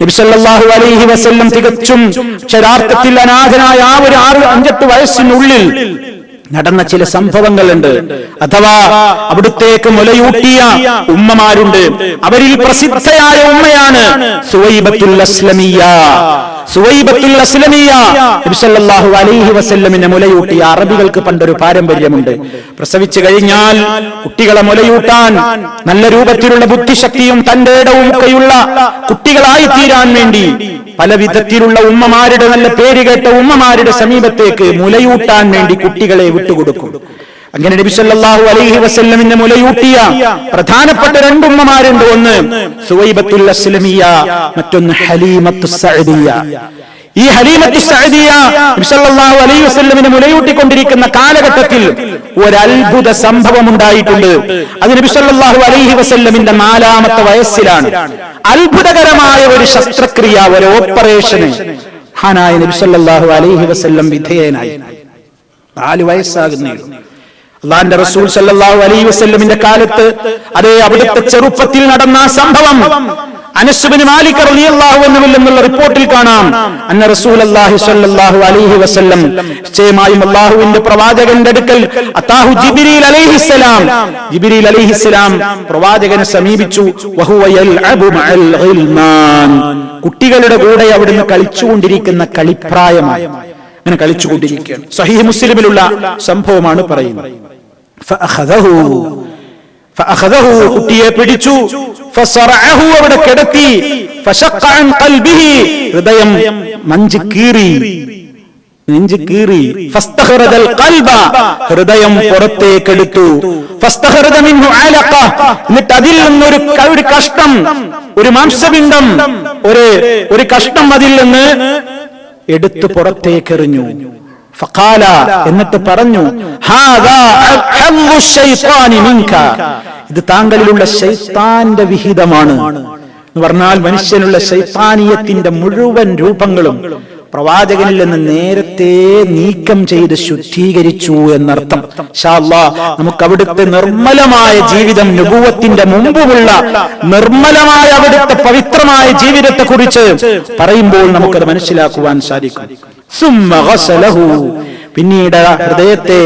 നബിസല്ലാഹു അലൈഹി വസല്ലം തികച്ചും ശരാർത്ഥത്തിൽ അനാഥനായ ആ ഒരു ആറ് അഞ്ചെട്ട് വയസ്സിനുള്ളിൽ നടന്ന ചില സംഭവങ്ങളുണ്ട്. അഥവാ അവിടുത്തേക്ക് മുലയൂട്ടിയ ഉമ്മമാരുണ്ട്. അവരിൽ പ്രസിദ്ധയായ ഉമ്മയാണ് സുവൈബത്തുൽ അസ്ലമിയ സുവൈബത്തുൽ അസ്ലമിയ അലൈഹി വസല്ലമിനെ മുലയൂട്ടിയ അറബികൾക്ക് പണ്ടൊരു പാരമ്പര്യമുണ്ട്. പ്രസവിച്ചു കഴിഞ്ഞാൽ കുട്ടികളെ മുലയൂട്ടാൻ നല്ല രൂപത്തിലുള്ള ബുദ്ധിശക്തിയും തന്റെ ഇടവും ഒക്കെയുള്ള കുട്ടികളായി തീരാൻ വേണ്ടി പല വിധത്തിലുള്ള ഉമ്മമാരുടെ നല്ല പേര് കേട്ട ഉമ്മമാരുടെ സമീപത്തേക്ക് മുലയൂട്ടാൻ വേണ്ടി കുട്ടികളെ വിട്ടുകൊടുക്കും. അങ്ങനെ നബി സല്ലല്ലാഹു അലൈഹി വസല്ലമിന്റെ മുലയൂട്ടിയ പ്രധാനപ്പെട്ട രണ്ടുമ്മമാരുണ്ട് ഒന്ന് സുവൈബത്തുൽ അസ്ലമിയ മറ്റൊന്ന് ഹലീമത്തു സഅദിയ. ഈ ഹലീമത്തു നബി സല്ലല്ലാഹു അലൈഹി മുലയൂട്ടിക്കൊണ്ടിരിക്കുന്ന കാലഘട്ടത്തിൽ ഒരു അത്ഭുത സംഭവം ഉണ്ടായിട്ടുണ്ട് അത് നബി സല്ലല്ലാഹു അലൈഹി വസല്ലമിന്റെ നാലാമത്തെ വയസ്സിലാണ്. അത്ഭുതകരമായ ഒരു ശസ്ത്രക്രിയ ഒരു ഓപ്പറേഷന് ഹാനായ നബി സല്ലല്ലാഹു അലൈഹി വസല്ലം വിധേയനായി. നാല് വയസ്സാകുന്നേ. അള്ളാന്റെ റസൂൽ സല്ലല്ലാഹു അലൈഹി വസ്ല്ലമിന്റെ കാലത്ത് അതേ അവിടുത്തെ ചെറുപ്പത്തിൽ നടന്ന സംഭവം. അനസുബിന് മാലിക് റളിയല്ലാഹു അൻഹുവിൽ നിന്നുള്ള റിപ്പോർട്ടിൽ കാണാം. അന്ന റസൂൽ അല്ലാഹി സ്വല്ലല്ലാഹു അലൈഹി വസല്ലം നിശ്ചയമായും അല്ലാഹുവിന്റെ പ്രവാചകന്റെ അടുക്കൽ അത്താഹു ജിബ്രീൽ അലൈഹിസ്സലാം ജിബ്രീൽ അലൈഹിസ്സലാം പ്രവാചകനെ സമീപിച്ചു. വഹുവ യൽഅബു മഅൽ ഗിൽമാൻ കുട്ടികളുടെ കൂടെ അവിടുന്ന് കളിച്ചുകൊണ്ടിരിക്കുന്ന കളിപ്രായമായി. അങ്ങനെ കളിച്ചുകൊണ്ടിരിക്കുകയാണ്. സഹീഹ് മുസ്ലിമിലുള്ള സംഭവമാണ് പറയുന്നത്. കുട്ടിയെ പിടിച്ചു. അവിടെ കിടത്തി. ഹൃദയം മഞ്ച് കീറി. നെഞ്ച് ഹൃദയം പുറത്തേക്കെടുത്തു എന്നിട്ട് അതിൽ നിന്നൊരു ഒരു കഷ്ടം ഒരു മാംസപിണ്ഡം ഒരു ഒരു കഷ്ടം അതിൽ നിന്ന് എടുത്തു പുറത്തേക്കെറിഞ്ഞു ഫഖാല എന്നിട്ട് പറഞ്ഞു ഇത് താങ്കളിലുള്ള ശൈത്താന്റെ വിഹിതമാണ്. എന്ന് പറഞ്ഞാൽ മനുഷ്യനുള്ള ശൈത്താനീയത്തിന്റെ മുഴുവൻ രൂപങ്ങളും പ്രവാചകനിൽ നിന്ന് നേരത്തെ നീക്കം ചെയ്ത് ശുദ്ധീകരിച്ചു എന്നർത്ഥം. നമുക്ക് അവിടുത്തെ നിർമ്മലമായ ജീവിതം നുപൂവത്തിന്റെ മുമ്പുമുള്ള നിർമ്മലമായ അവിടുത്തെ പവിത്രമായ ജീവിതത്തെ കുറിച്ച് പറയുമ്പോൾ നമുക്കത് മനസ്സിലാക്കുവാൻ സാധിക്കും. പിന്നീട് ഹൃദയത്തെ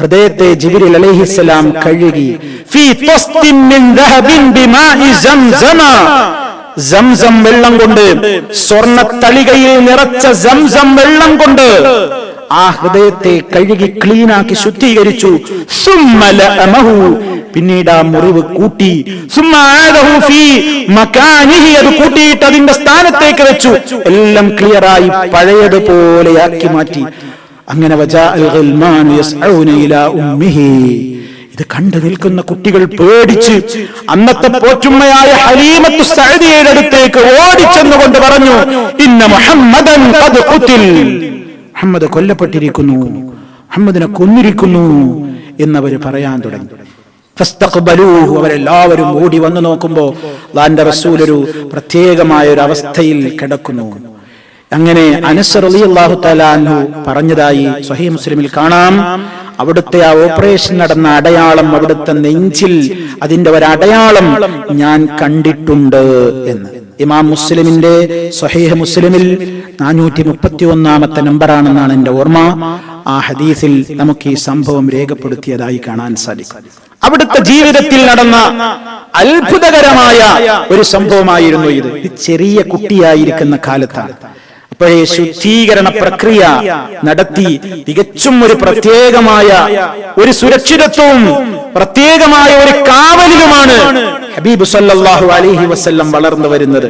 ഹൃദയത്തെ ജിബിരിൽ അലൈഹിസ്സലാം കഴുകി സംസം വെള്ളം കൊണ്ട് സ്വർണ തളികയിൽ നിറച്ച സംസം വെള്ളം കൊണ്ട് ആ ഹൃദയത്തെ കഴുകി ക്ലീനാക്കി ശുദ്ധീകരിച്ചു. പിന്നീട് ആ മുറിവ് കൂട്ടി. അത് കൂട്ടിയിട്ട് അതിന്റെ സ്ഥാനത്തേക്ക് വെച്ചു. എല്ലാം ക്ലിയറായി പഴയതുപോലെയാക്കി മാറ്റി. അങ്ങനെ വജാ അൽ ഇത് കണ്ടു നിൽക്കുന്ന കുട്ടികൾ പേടിച്ച് അന്നത്തെ പോറ്റുമ്മയായ ഹലീമത്തു സഅദിയുടെ അടുത്തേക്ക് ഓടിച്ചെന്നുകൊണ്ട് പറഞ്ഞു ഇന്ന മുഹമ്മദൻ ഖദ് ഖുതിൽ മുഹമ്മദ് കൊല്ലപ്പെട്ടിരിക്കുന്നു. മുഹമ്മദിനെ കൊന്നിരിക്കുന്നു എന്നവർ പറയാൻ തുടങ്ങി. അവരെല്ലാവരും ഓടി വന്നു നോക്കുമ്പോ അള്ളാന്റെ റസൂൽ ഒരു പ്രത്യേകമായ ഒരു അവസ്ഥയിൽ കിടക്കുന്നു. അങ്ങനെ അനസ് റളിയല്ലാഹു തആല അൻഹു പറഞ്ഞതായി സ്വഹീഹ് മുസ്ലിമിൽ കാണാം. അവിടുത്തെ ആ ഓപ്പറേഷൻ നടന്ന അടയാളം അവിടുത്തെ നെഞ്ചിൽ അതിന്റെ ഒരു അടയാളം ഞാൻ കണ്ടിട്ടുണ്ട് എന്ന്. ഇമാം മുസ്ലിമിന്റെ സ്വഹീഹ് മുസ്ലിമിൽ നാനൂറ്റി മുപ്പത്തി ഒന്നാമത്തെ നമ്പറാണെന്നാണ് എന്റെ ഓർമ്മ. ആ ഹദീസിൽ നമുക്ക് ഈ സംഭവം രേഖപ്പെടുത്തിയതായി കാണാൻ സാധിക്കും. അവിടുത്തെ ജീവിതത്തിൽ നടന്ന അത്ഭുതകരമായ ഒരു സംഭവമായിരുന്നു ഇത് ചെറിയ കുട്ടിയായിരിക്കുന്ന കാലത്താണ്. അപ്പോഴേ ശുദ്ധീകരണ പ്രക്രിയ നടത്തി. തികച്ചും ഒരു പ്രത്യേകമായ ഒരു സുരക്ഷിതത്വവും പ്രത്യേകമായ ഒരു കാവലിലുമാണ് ഹബീബ് സല്ലാഹു അലഹി വസല്ലം വളർന്നു വരുന്നത്.